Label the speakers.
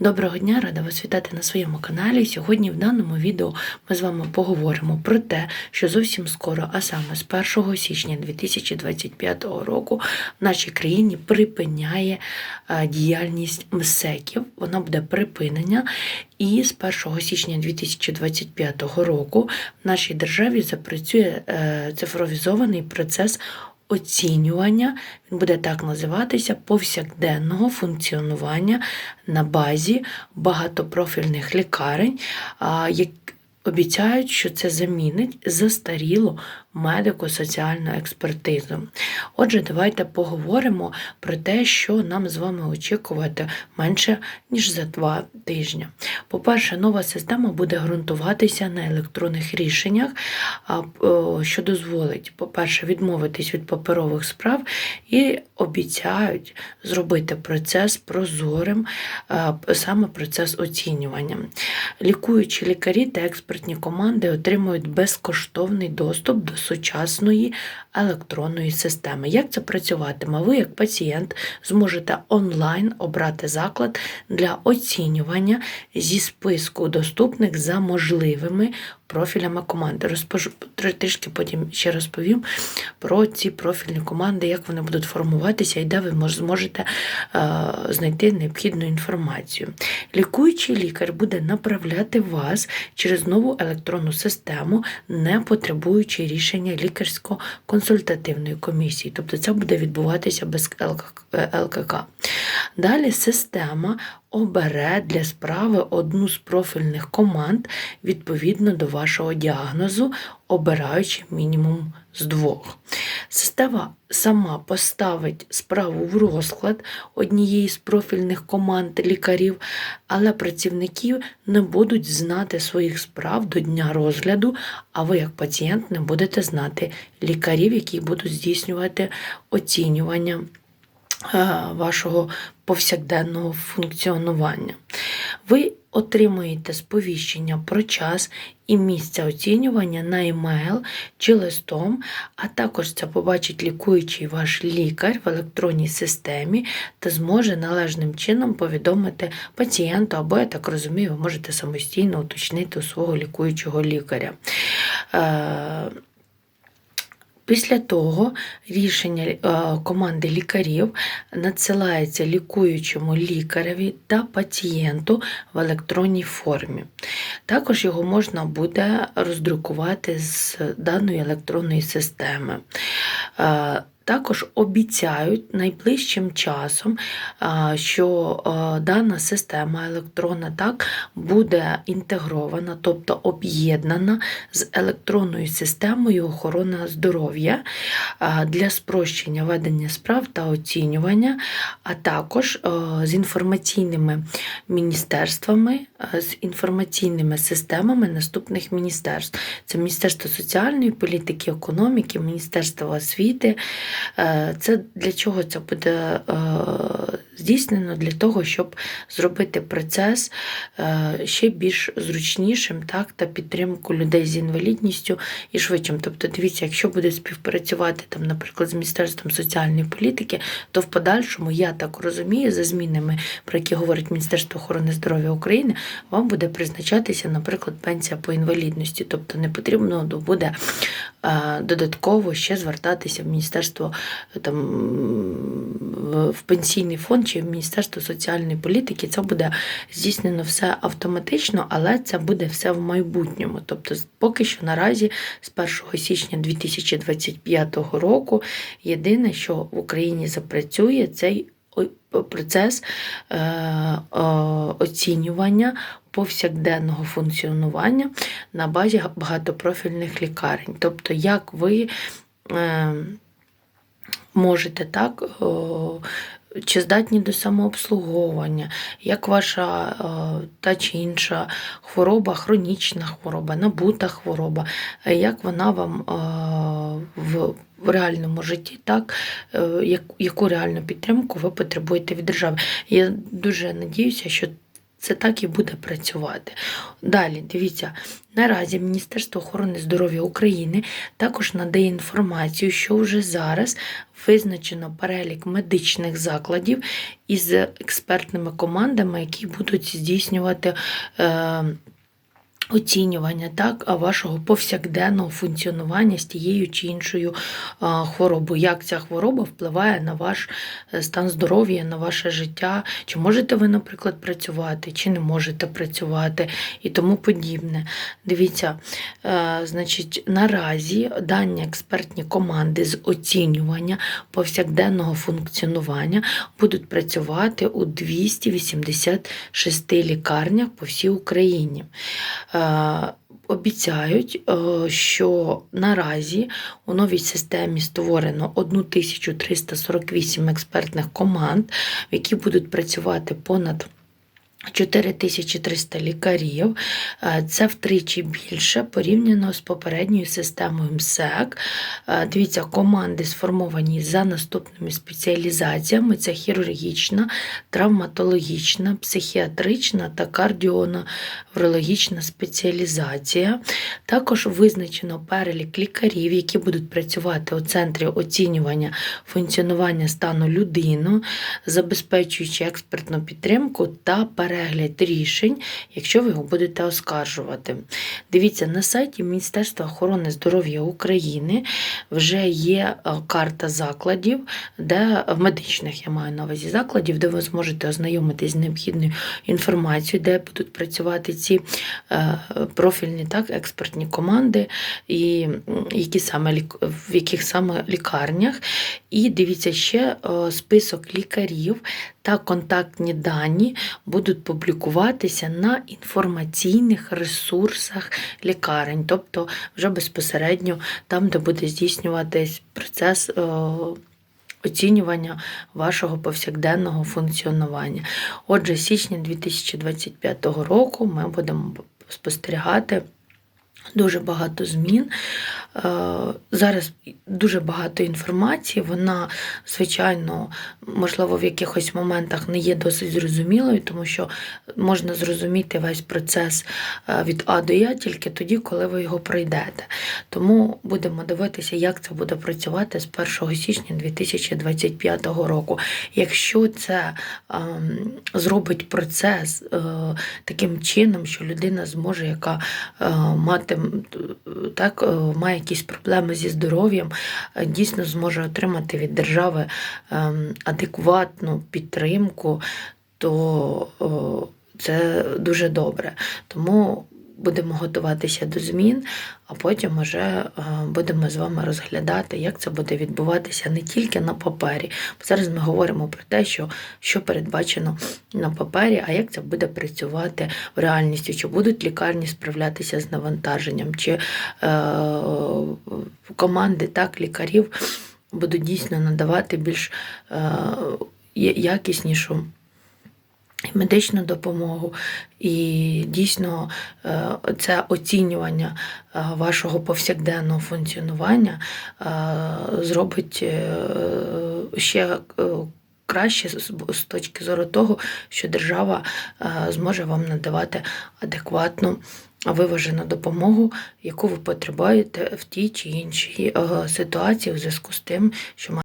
Speaker 1: Доброго дня, рада вас вітати на своєму каналі. Сьогодні в даному відео ми з вами поговоримо про те, що зовсім скоро, а саме з 1 січня 2025 року, в нашій країні припиняє е, діяльність МСЕКів. Вона буде припинена. І з 1 січня 2025 року в нашій державі запрацює е, цифровізований процес оцінювання, він буде так називатися, повсякденного функціонування на базі багатопрофільних лікарень, які обіцяють, що це замінить застарілу медико-соціальну експертизу. Отже, давайте поговоримо про те, що нам з вами очікувати менше ніж за два тижні. По-перше, нова система буде ґрунтуватися на електронних рішеннях, що дозволить, по-перше, відмовитись від паперових справ і обіцяють зробити процес прозорим, саме процес оцінювання. Лікуючі лікарі та експертні команди отримують безкоштовний доступ до сучасної електронної системи. Як це працюватиме? Ви, як пацієнт, зможете онлайн обрати заклад для оцінювання зі списку доступних за можливими профілями команди. Розпожу трішки потім ще розповім про ці профільні команди, як вони будуть формуватися і де ви зможете е, знайти необхідну інформацію. Лікуючий лікар буде направляти вас через нову електронну систему, не потребуючи рішення лікарсько-консультативної комісії. Тобто це буде відбуватися без ЛК- е, ЛКК. Далі система обере для справи одну з профільних команд відповідно до вашого діагнозу, обираючи мінімум з двох. Система сама поставить справу в розклад однієї з профільних команд лікарів, але працівники не будуть знати своїх справ до дня розгляду, а ви, як пацієнт, не будете знати лікарів, які будуть здійснювати оцінювання вашого повсякденного функціонування. Ви отримуєте сповіщення про час і місце оцінювання на емейл чи листом, а також це побачить лікуючий ваш лікар в електронній системі та зможе належним чином повідомити пацієнту, або, я так розумію, ви можете самостійно уточнити у свого лікуючого лікаря. Е, Після того рішення е, команди лікарів надсилається лікуючому лікареві та пацієнту в електронній формі. Також його можна буде роздрукувати з даної електронної системи. Також обіцяють найближчим часом, що дана система електронна так буде інтегрована, тобто об'єднана з електронною системою охорони здоров'я для спрощення ведення справ та оцінювання, а також з інформаційними міністерствами, з інформаційними системами наступних міністерств. Це Міністерство соціальної політики, економіки, Міністерство освіти. Е, Це для чого це буде е, здійснено? Для того, щоб зробити процес е, ще більш зручнішим, так, та підтримку людей з інвалідністю і швидшим. Тобто, дивіться, якщо буде співпрацювати там, наприклад, з Міністерством соціальної політики, то в подальшому, я так розумію, за змінами, про які говорить Міністерство охорони здоров'я України, вам буде призначатися, наприклад, пенсія по інвалідності. Тобто не потрібно буде е, додатково ще звертатися в Міністерство там, в- пенсійний фонд чи в Міністерство соціальної політики. Це буде здійснено все автоматично, але це буде все в майбутньому. Тобто, поки що наразі з 1 січня 2025 року єдине, що в Україні запрацює, цей процес е, оцінювання повсякденного функціонування на базі багатопрофільних лікарень. Тобто, як ви е, можете так. чи здатні до самообслуговування, як ваша е, та чи інша хвороба, хронічна хвороба, набута хвороба, е, як вона вам е, в реальному житті, так, е, яку реальну підтримку ви потребуєте від держави. Я дуже надіюся, що це так і буде працювати. Далі, дивіться, наразі Міністерство охорони здоров'я України також надає інформацію, що вже зараз визначено перелік медичних закладів із експертними командами, які будуть здійснювати. Е, Оцінювання так вашого повсякденного функціонування з тією чи іншою хворобою. Як ця хвороба впливає на ваш е, стан здоров'я, на ваше життя? Чи можете ви, наприклад, працювати, чи не можете працювати і тому подібне. Дивіться, е, значить, наразі дані експертні команди з оцінювання повсякденного функціонування будуть працювати у 286 лікарнях по всій Україні. Е, Обіцяють, е, що наразі у новій системі створено 1348 експертних команд, які будуть працювати понад 4300 лікарів. Е, Це втричі більше порівняно з попередньою системою МСЕК. Е, Дивіться, команди сформовані за наступними спеціалізаціями: це хірургічна, травматологічна, психіатрична та кардіоневрологічна спеціалізація. Також визначено перелік лікарів, які будуть працювати у центрі оцінювання функціонування стану людини, забезпечуючи експертну підтримку та перегляд рішень, якщо ви його будете оскаржувати. Дивіться, на сайті Міністерства охорони здоров'я України вже є е, карта закладів, де медичних я маю на увазі закладів, де ви зможете ознайомитись з необхідною інформацією, де будуть працювати ці е, профільні так, експертні команди, і які саме в яких саме лікарнях. І дивіться ще е, список лікарів та контактні дані будуть публікуватися на інформаційних ресурсах лікарень, тобто вже безпосередньо там, де буде здійснюватись процес. е, Оцінювання вашого повсякденного функціонування. Отже, січня 2025 року ми будемо спостерігати дуже багато змін. Е, Зараз дуже багато інформації. Вона, звичайно, можливо, в якихось моментах не є досить зрозумілою, тому що можна зрозуміти весь процес е, від А до Я тільки тоді, коли ви його пройдете. Тому будемо дивитися, як це буде працювати з 1 січня 2025 року. Якщо це ем, зробить процес е, таким чином, що людина зможе, яка мати так, е, має якісь проблеми зі здоров'ям, е, дійсно зможе отримати від держави ем, адекватну підтримку, то це дуже добре. Тому будемо готуватися до змін, а потім вже е, будемо з вами розглядати, як це буде відбуватися не тільки на папері. Бо зараз ми говоримо про те, що, що передбачено на папері, а як це буде працювати в реальності, чи будуть лікарні справлятися з навантаженням, чи е, команди так, лікарів будуть дійсно надавати більш е, якіснішу медичну допомогу, і дійсно е, це оцінювання е, вашого повсякденного функціонування е, зробить ще краще з точки зору того, що держава зможе вам надавати адекватну. Виважену допомогу, яку ви потребуєте в тій чи іншій ситуації, у зв'язку з тим, що